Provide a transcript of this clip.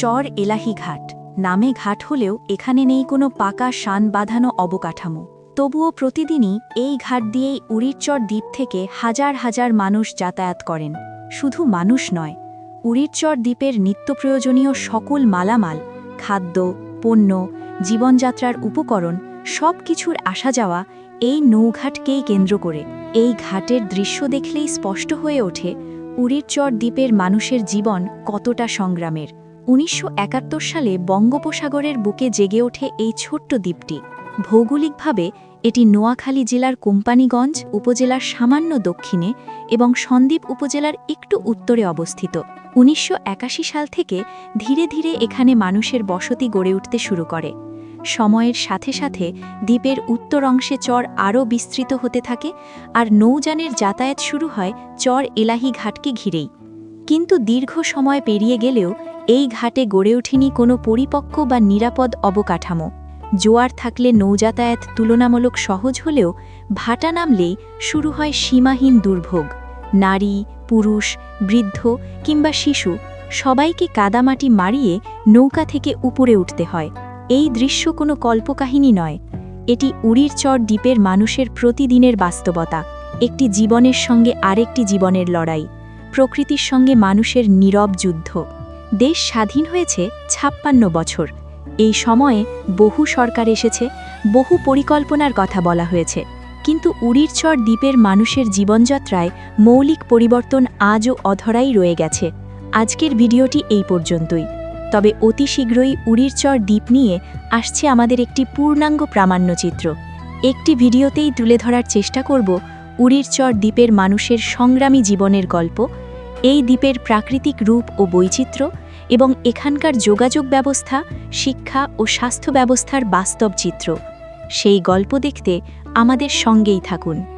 চর এলাহি ঘাট। নামে ঘাট হলেও এখানে নেই কোনো পাকা শান বাঁধানো অবকাঠামো। তবুও প্রতিদিনই এই ঘাট দিয়েই উড়িরচর দ্বীপ থেকে হাজার হাজার মানুষ যাতায়াত করেন। শুধু মানুষ নয় উড়িরচর দ্বীপের নিত্য প্রয়োজনীয় সকল মালামাল, খাদ্য, পণ্য, জীবনযাত্রার উপকরণ সব কিছুর আসা যাওয়া এই নৌঘাটকেই কেন্দ্র করে। এই ঘাটের দৃশ্য দেখলেই স্পষ্ট হয়ে ওঠে উড়িরচর দ্বীপের মানুষের জীবন কতটা সংগ্রামের। উনিশশো একাত্তর সালে বঙ্গোপসাগরের বুকে জেগে ওঠে এই ছোট্ট দ্বীপটি। ভৌগোলিকভাবে, এটি নোয়াখালী জেলার কোম্পানিগঞ্জ উপজেলার সামান্য দক্ষিণে এবং সন্দ্বীপ উপজেলার একটু উত্তরে অবস্থিত। উনিশশো একাশি সাল থেকে ধীরে ধীরে এখানে মানুষের বসতি গড়ে উঠতে শুরু করে। সময়ের সাথে সাথে দ্বীপের উত্তর অংশে চর আরও বিস্তৃত হতে থাকে আর নৌযানের যাতায়াত শুরু হয় চর এলাহি ঘাটকে ঘিরেই। কিন্তু দীর্ঘ সময় পেরিয়ে গেলেও এই ঘাটে গড়ে ওঠেনি কোনো পরিপক্ক বা নিরাপদ অবকাঠামো। জোয়ার থাকলে নৌযাতায়াত তুলনামূলক সহজ হলেও ভাটা নামলেই শুরু হয় সীমাহীন দুর্ভোগ। নারী, পুরুষ, বৃদ্ধ কিংবা শিশু সবাইকে কাদামাটি মারিয়ে নৌকা থেকে উপরে উঠতে হয়। এই দৃশ্য কোনো কল্পকাহিনী নয়। এটি উড়িরচর দ্বীপের মানুষের প্রতিদিনের বাস্তবতা। একটি জীবনের সঙ্গে আরেকটি জীবনের লড়াই। প্রকৃতির সঙ্গে মানুষের নীরব যুদ্ধ। দেশ স্বাধীন হয়েছে ছাপ্পান্ন বছর। এই সময়ে বহু সরকার এসেছে, বহু পরিকল্পনার কথা বলা হয়েছে। কিন্তু উড়িরচর দ্বীপের মানুষের জীবনযাত্রায় মৌলিক পরিবর্তন আজও অধরাই রয়ে গেছে। আজকের ভিডিওটি এই পর্যন্তই। তবে অতি শীঘ্রই উড়িরচর দ্বীপ নিয়ে আসছে আমাদের একটি পূর্ণাঙ্গ প্রামাণ্যচিত্র একটি ভিডিওতেই তুলে ধরার চেষ্টা করব উড়িরচর দ্বীপের মানুষের সংগ্রামী জীবনের গল্প এই দ্বীপের প্রাকৃতিক রূপ ও বৈচিত্র্য এবং এখানকার যোগাযোগ ব্যবস্থা, শিক্ষা ও স্বাস্থ্য ব্যবস্থার বাস্তব চিত্র। সেই গল্প দেখতে আমাদের সঙ্গেই থাকুন।